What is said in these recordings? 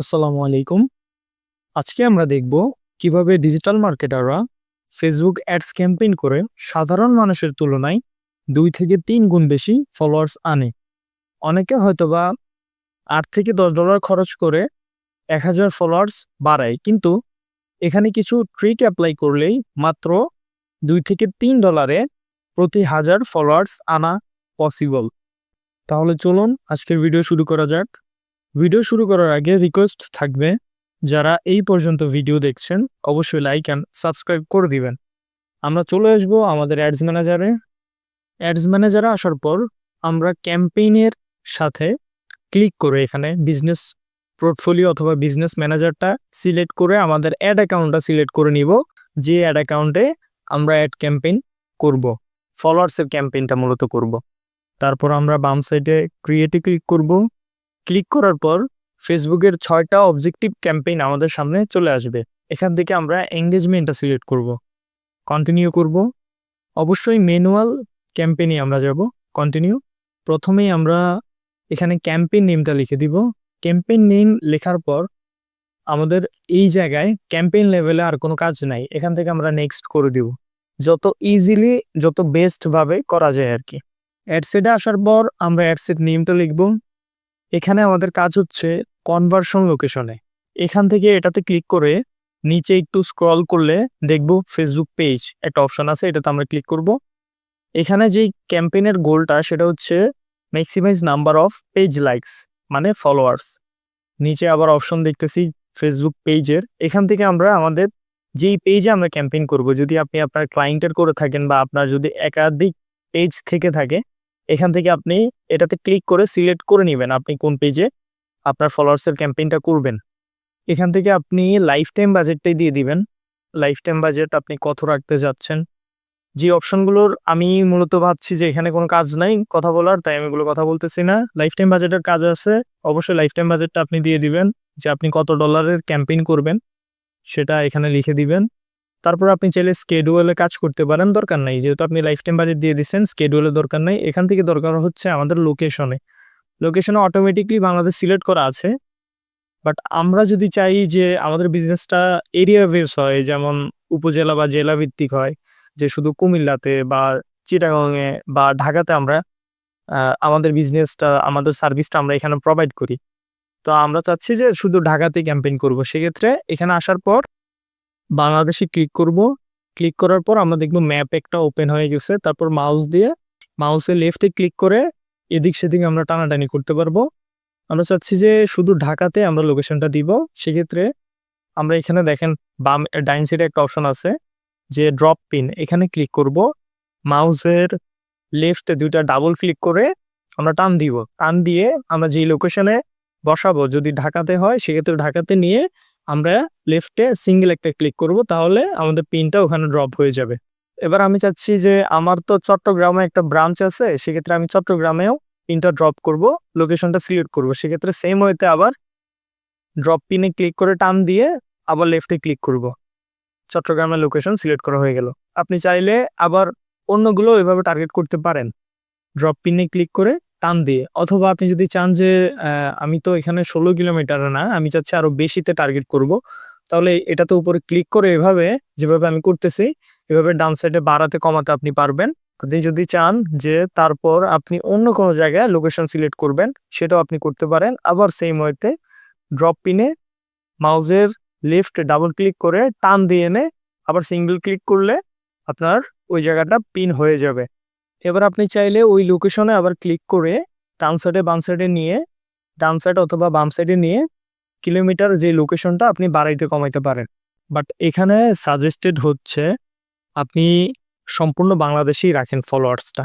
আসসালামু আলাইকুম। আজকে আমরা দেখব কীভাবে ডিজিটাল মার্কেটাররা ফেসবুক অ্যাডস ক্যাম্পেইন করে সাধারণ মানুষের তুলনায় দুই থেকে তিন গুণ বেশি ফলোয়ার্স আনে। অনেকে হয়তোবা আট থেকে দশ ডলার খরচ করে এক হাজার ফলোয়ার্স বাড়ায়, কিন্তু এখানে কিছু ট্রিক অ্যাপ্লাই করলেই মাত্র দুই থেকে তিন ডলারে প্রতি হাজার ফলোয়ার্স আনা পসিবল তাহলে চলুন আজকের ভিডিও শুরু করা যাক। ভিডিও শুরু করার আগে রিকোয়েস্ট থাকবে, যারা এই পর্যন্ত ভিডিও দেখছেন, অবশ্যই লাইক অ্যান্ড সাবস্ক্রাইব করে দিবেন। আমরা চলে আসব আমাদের অ্যাডস ম্যানেজারে অ্যাডস ম্যানেজারে আসার পর আমরা ক্যাম্পেইনের সাথে ক্লিক করে এখানে বিজনেস পোর্টফোলিও অথবা বিজনেস ম্যানেজারটা সিলেক্ট করে আমাদের অ্যাড অ্যাকাউন্টটা সিলেক্ট করে নিব, যে অ্যাড অ্যাকাউন্টে আমরা অ্যাড ক্যাম্পেইন করব ফলোয়ার্সের ক্যাম্পেইনটা মূলত করব। তারপর আমরা বাম সাইডে ক্রিয়েটে ক্লিক করব। ক্লিক করার পর ফেসবুকের ছয়টা অবজেক্টিভ ক্যাম্পেইন আমাদের সামনে চলে আসবে। এখান থেকে আমরা এঙ্গেজমেন্টটা সিলেক্ট করব। কন্টিনিউ করব। অবশ্যই ম্যানুয়াল ক্যাম্পেইনে আমরা যাব। কন্টিনিউ। প্রথমেই আমরা এখানে ক্যাম্পেইন নেমটা লিখে দিব। ক্যাম্পেইন নেম লেখার পর আমাদের এই জায়গায় ক্যাম্পেইন লেভেলে আর কোনো কাজ নাই। এখান থেকে আমরা নেক্সট করে দিব। যত ইজিলি, যত বেস্টভাবে করা যায় আর কি। অ্যাডসেটে আসার পর আমরা অ্যাডসেট নেমটা লিখব। এখানে আমাদের কাজ হচ্ছে কনভার্সন লোকেশনে এখান থেকে এটাতে ক্লিক করে নিচে একটু স্ক্রল করলে দেখব ফেসবুক পেজ একটা অপশন আছে, এটাতে আমরা ক্লিক করব। এখানে যেই ক্যাম্পেইনের গোলটা সেটা হচ্ছে maximize number of page likes মানে ফলোয়ার্স নিচে আবার অপশন দেখতেছি ফেসবুক পেজের এখান থেকে আমরা আমাদের যেই পেজে আমরা ক্যাম্পেইন করব, যদি আপনি আপনার ক্লায়েন্টের করে থাকেন বা আপনার যদি একাধিক পেজ থেকে থাকে এখান থেকে আপনি এটাতে ক্লিক করে সিলেক্ট করে নেবেন আপনি কোন পেজে আপনার ফলোয়ার্সের ক্যাম্পেইনটা করবেন। এখান থেকে আপনি লাইফ টাইম বাজেটটাই দিয়ে দিবেন। লাইফ টাইম বাজেট আপনি কত রাখতে যাচ্ছেন? যে অপশনগুলোর আমি মূলত ভাবছি যে এখানে কোনো কাজ নাই, কথা বলার, তাই আমি এগুলো কথা বলতেছি না। লাইফ টাইম বাজেটের কাজ আছে, অবশ্যই লাইফ টাইম বাজেটটা আপনি দিয়ে দিবেন যে আপনি কত ডলারের ক্যাম্পেইন করবেন, সেটা এখানে লিখে দিবেন। তারপর আপনি চাইলে স্কেডুয়ালে কাজ করতে পারেন, দরকার নাই। যেহেতু আপনি লাইফ টাইম বাজেট দিয়ে দিচ্ছেন স্কেডুয়ালে দরকার নাই। এখান থেকে দরকার হচ্ছে আমাদের লোকেশনে লোকেশনে অটোমেটিকলি বাংলাদেশ সিলেক্ট করা আছে। বাট আমরা যদি চাই যে আমাদের বিজনেসটা এরিয়া বেস হয়, যেমন উপজেলা বা জেলা ভিত্তিক হয়, যে শুধু কুমিল্লাতে বা চিটাগংয়ে বা ঢাকাতে আমরা আমাদের বিজনেসটা আমাদের সার্ভিসটা আমরা এখানে প্রোভাইড করি। তো আমরা চাচ্ছি যে শুধু ঢাকাতে ক্যাম্পেইন করব। সেক্ষেত্রে এখানে আসার পর বাংলাদেশে ক্লিক করব। ক্লিক করার পর আমরা দেখব ম্যাপ একটা ওপেন হয়ে গেছে। তারপর মাউস দিয়ে মাউসের লেফটে ক্লিক করে এদিক সেদিক আমরা টানাটানি করতে পারব। আমরা চাচ্ছি যে শুধু ঢাকাতে আমরা লোকেশনটা দিব। সেক্ষেত্রে আমরা এখানে দেখেন বাম, ডাইন সাইডে একটা অপশন আছে যে ড্রপ পিন এখানে ক্লিক করব। মাউসের লেফটে দুইটা ডাবল ক্লিক করে আমরা টান দিব। টান দিয়ে আমরা যেই লোকেশনে বসাবো যদি ঢাকাতে হয়, সেক্ষেত্রে ঢাকাতে নিয়ে আমরা লেফটে সিঙ্গেল একটা ক্লিক করব, তাহলে আমাদের পিনটা ওখানে ড্রপ হয়ে যাবে। এবার আমি চাচ্ছি যে আমার তো চট্টগ্রামে একটা ব্রাঞ্চ আছে, সেক্ষেত্রে আমি চট্টগ্রামেও পিনটা ড্রপ করব লোকেশনটা সিলেক্ট করব। সেক্ষেত্রে সেম ওয়েতে আবার ড্রপ পিনে ক্লিক করে টান দিয়ে আবার লেফটে ক্লিক করব। চট্টগ্রামের লোকেশন সিলেক্ট করা হয়ে গেল। আপনি চাইলে আবার অন্যগুলো এভাবে টার্গেট করতে পারেন। ড্রপ পিনে ক্লিক করে টান দিয়ে। অথবা আপনি যদি চান যে আমি তো এখানে ষোলো কিলোমিটার না, আমি চাচ্ছি আরও বেশিতে টার্গেট করব, তাহলে এটাতে উপরে ক্লিক করে এভাবে যেভাবে আমি করতেছি, এভাবে ডান সাইডে বাড়াতে কমাতে আপনি পারবেন। আপনি যদি চান যে, তারপর আপনি অন্য কোনো জায়গায় লোকেশন সিলেক্ট করবেন, সেটাও আপনি করতে পারেন। আবার সেম ওয়েতে ড্রপ পিনে মাউজের লেফট ডাবল ক্লিক করে টান দিয়ে এনে আবার সিঙ্গেল ক্লিক করলে আপনার ওই জায়গাটা পিন হয়ে যাবে। এবার আপনি চাইলে ওই লোকেশনে আবার ক্লিক করে ডান সাইডে বাম সাইডে নিয়ে, ডান সাইড অথবা বাম সাইডে নিয়ে কিলোমিটার যে লোকেশনটা আপনি বাড়াইতে কমাইতে পারেন। বাট এখানে সাজেস্টেড হচ্ছে আপনি সম্পূর্ণ বাংলাদেশেই রাখেন ফলোয়ার্সটা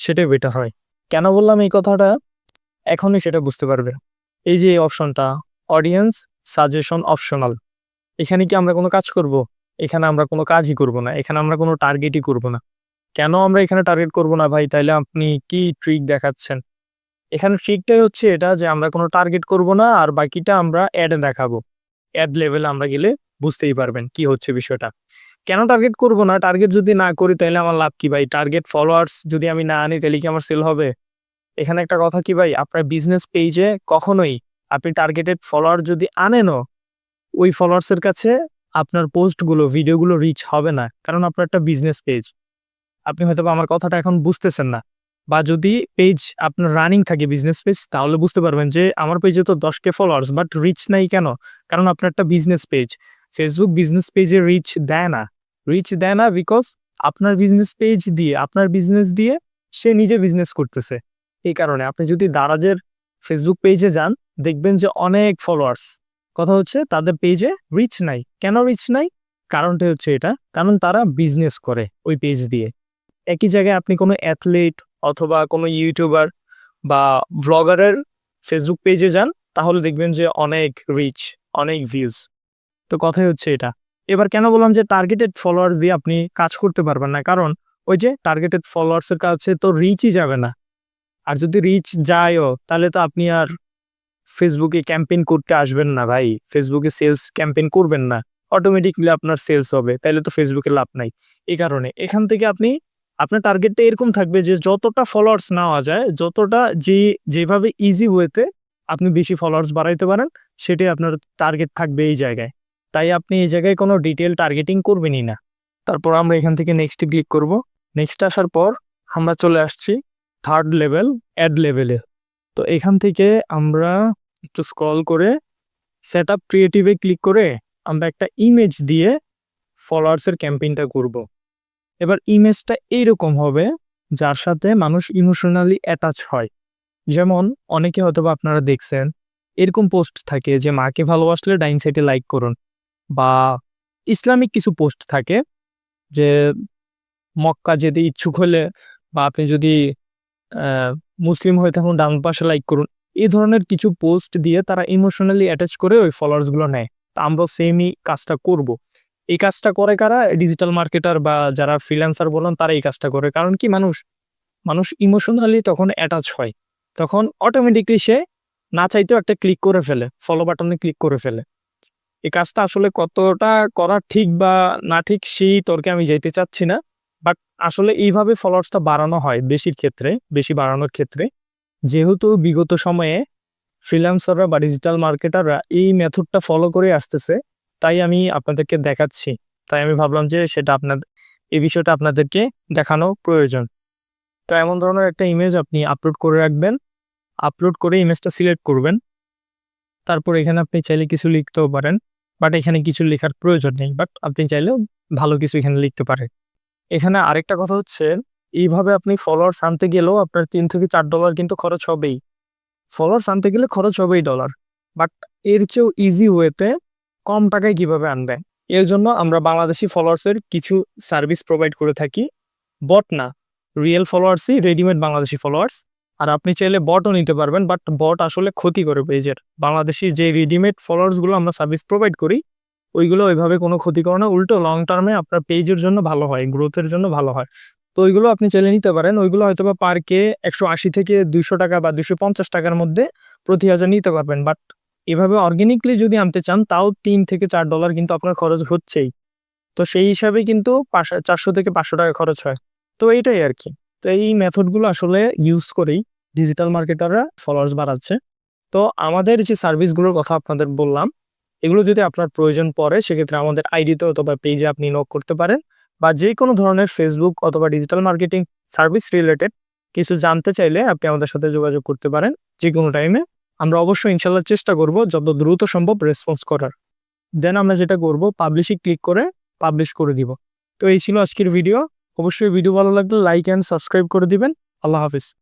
সেটাই বেটার হয়। কেন বললাম এই কথাটা? এখনই সেটা বুঝতে পারবেন। এই যে অপশনটা অডিয়েন্স সাজেশন অপশনাল এখানে কি আমরা কোনো কাজ করব? এখানে আমরা কোনো কাজই করব না। এখানে আমরা কোনো টার্গেটই করব না। কেন আমরা এখানে টার্গেট করব না ভাই? তাইলে আপনি কি ট্রিক দেখাচ্ছেন? এখানে ট্রিকটাই হচ্ছে এটা যে আমরা কোনো টার্গেট করব না, আর বাকিটা আমরা অ্যাডে দেখাবো। অ্যাড লেভেলে আমরা গেলে বুঝতেই পারবেন কি হচ্ছে বিষয়টা। কেন টার্গেট করব না? টার্গেট যদি না করি তাহলে আমার লাভ কি ভাই? টার্গেট ফলোয়ার্স যদি আমি না আনি তাহলে কি আমার সেল হবে? এখানে একটা কথা কি ভাই? আপনার বিজনেস পেজে কখনোই আপনি টার্গেটেড ফলোয়ার যদি আনেনও, ওই ফলোয়ার্সের কাছে আপনার পোস্টগুলো ভিডিওগুলো রিচ হবে না। কারণ আপনার একটা বিজনেস পেজ আপনি হয়তো আমার কথাটা এখন বুঝতেছেন না। বা যদি পেজ আপনার রানিং থাকে বিজনেস পেজ তাহলে বুঝতে পারবেন যে আমার পেজে তো দশ কে ফলোয়ার্স বাট রিচ নাই কেন? কারণ আপনার একটা বিজনেস পেজ ফেসবুক বিজনেস পেজে রিচ দেয় না। রিচ দেয় না বিকজ আপনার বিজনেস পেজ দিয়ে, আপনার বিজনেস দিয়ে সে নিজে বিজনেস করতেছে। এই কারণে আপনি যদি দারাজের ফেসবুক পেজে যান, দেখবেন যে অনেক ফলোয়ার্স কথা হচ্ছে তাদের পেজে রিচ নাই। কেন রিচ নাই? কারণটা হচ্ছে এটা। কারণ তারা বিজনেস করে ওই পেজ দিয়ে। একই জায়গায় আপনি কোনো অ্যাথলিট অথবা কোনো ইউটিউবার বা ব্লগারের ফেসবুক পেজে যান, তাহলে দেখবেন যে অনেক রিচ অনেক ভিউজ তো কথাই হচ্ছে এটা। এবার কেন বললাম যে টার্গেটেড ফলোয়ার্স দিয়ে আপনি কাজ করতে পারবেন না? কারণ ওই যে টার্গেটেড ফলোয়ার্সের কাছে তো রিচই যাবে না। আর যদি রিচ যায়ও, তাহলে তো আপনি আর ফেসবুকে ক্যাম্পেইন করতে আসবেন না ভাই। ফেসবুকে সেলস ক্যাম্পেইন করবেন না। অটোমেটিকলি আপনার সেলস হবে তাহলে তো ফেসবুকে লাভ নাই। এই কারণে এখান থেকে আপনি আপনার টার্গেটটা এরকম থাকবে যে যতটা ফলোয়ার্স নেওয়া যায়, যতটা যে, যেভাবে ইজি ওয়েতে আপনি বেশি ফলোয়ার্স বাড়াইতে পারেন, সেটাই আপনার টার্গেট থাকবে এই জায়গায়। তাই আপনি এই জায়গায় কোনো ডিটেল টার্গেটিং করবেনই না। তারপর আমরা এখান থেকে নেক্সটে ক্লিক করব। নেক্সট আসার পর আমরা চলে আসছি থার্ড লেভেল অ্যাড লেভেলে তো এখান থেকে আমরা একটু স্ক্রল করে সেট আপ ক্রিয়েটিভে ক্লিক করে আমরা একটা ইমেজ দিয়ে ফলোয়ার্সের ক্যাম্পেইনটা করব। এবার ইমেজটা এইরকম হবে, যার সাথে মানুষ ইমোশনালি অ্যাটাচ হয় যেমন অনেকে হয়তো আপনারা দেখছেন, এরকম পোস্ট থাকে যে মাকে ভালোবাসলে ডাইন সাইডে লাইক করুন, বা ইসলামিক কিছু পোস্ট থাকে যে মক্কা যেতে ইচ্ছুক হলে বা আপনি যদি মুসলিম হয়ে থাকুন, ডান পাশে লাইক করুন এই ধরনের কিছু পোস্ট দিয়ে তারা ইমোশনালি অ্যাটাচ করে ওই ফলোয়ার্সগুলো নেয় তা আমরা সেমই কাজটা করব। এই কাজটা করে কারা? ডিজিটাল মার্কেটার বা যারা ফ্রিল্যান্সার বলেন, তারা এই কাজটা করে। কারণ কি? মানুষ মানুষ ইমোশনালি তখন অ্যাটাচ হয়। তখন অটোমেটিকলি সে না চাইতেও একটা ক্লিক করে ফেলে ফলো বাটনে ক্লিক করে ফেলে। এই কাজটা আসলে কতটা করা ঠিক বা না ঠিক, সেই তর্কে আমি যাইতে চাচ্ছি না। বাট আসলে এইভাবে ফলোয়ার্সটা বাড়ানো হয় বেশির ক্ষেত্রে, বেশি বাড়ানোর ক্ষেত্রে। যেহেতু বিগত সময়ে ফ্রিল্যান্সাররা বা ডিজিটাল মার্কেটাররা এই মেথডটা ফলো করে আসতেছে তাই আমি আপনাদেরকে দেখাচ্ছি। তাই আমি ভাবলাম যে সেটা আপনার এই বিষয়টা আপনাদেরকে দেখানো প্রয়োজন। তো এমন ধরনের একটা ইমেজ আপনি আপলোড করে রাখবেন। আপলোড করে ইমেজটা সিলেক্ট করবেন। তারপর এখানে আপনি চাইলে কিছু লিখতেও পারেন। বাট এখানে কিছু লেখার প্রয়োজন নেই। বাট আপনি চাইলেও ভালো কিছু এখানে লিখতে পারেন। এখানে আরেকটা কথা হচ্ছে, এইভাবে আপনি ফলোয়ার্স আনতে গেলেও আপনার তিন থেকে চার ডলার কিন্তু খরচ হবেই। ফলোয়ার্স আনতে গেলে খরচ হবেই ডলার বাট এর চেয়েও ইজি ওয়েতে কম টাকায় কীভাবে আনবে? এর জন্য আমরা বাংলাদেশি ফলোয়ার্সের কিছু সার্ভিস প্রোভাইড করে থাকি। বট না রিয়েল ফলোয়ার্সই রেডিমেড বাংলাদেশি ফলোয়ার্স আর আপনি চাইলে বটও নিতে পারবেন বাট বট আসলে ক্ষতি করে পেজের। বাংলাদেশি যে রেডিমেড ফলোয়ার্সগুলো আমরা সার্ভিস প্রোভাইড করি, ওইগুলো ওইভাবে কোনো ক্ষতি করে না। উল্টো লং টার্মে আপনার পেজের জন্য ভালো হয় গ্রোথের জন্য ভালো হয়। তো ওইগুলো আপনি চাইলে নিতে পারেন। ওইগুলো হয়তো বা পার কে একশো আশি থেকে দুইশো টাকা বা দুশো পঞ্চাশ টাকার মধ্যে প্রতি হাজার নিতে পারবেন বাট এভাবে অর্গ্যানিকলি যদি আনতে চান, তাও তিন থেকে চার ডলার কিন্তু আপনার খরচ হচ্ছেই। তো সেই হিসাবে কিন্তু চারশো থেকে পাঁচশো টাকা খরচ হয়। তো এইটাই আর কি তো এই মেথডগুলো আসলে ইউজ করেই ডিজিটাল মার্কেটাররা ফলোয়ার্স বাড়াচ্ছে। তো আমাদের যে সার্ভিসগুলোর কথা আপনাদের বললাম, এগুলো যদি আপনার প্রয়োজন পড়ে, সেক্ষেত্রে আমাদের আইডিতে অথবা পেজে আপনি নক করতে পারেন বা যে কোনো ধরনের ফেসবুক অথবা ডিজিটাল মার্কেটিং সার্ভিস রিলেটেড কিছু জানতে চাইলে আপনি আমাদের সাথে যোগাযোগ করতে পারেন যে কোনো টাইমে আমরা অবশ্যই ইনশাল্লাহ চেষ্টা করব যত দ্রুত সম্ভব রেসপন্স করার। দেন আমরা যেটা করব পাবলিশে ক্লিক করে পাবলিশ করে দিব। তো এই ছিল আজকের ভিডিও অবশ্যই ভিডিও ভালো লাগলে লাইক অ্যান্ড সাবস্ক্রাইব করে দিবেন। আল্লাহ হাফিজ।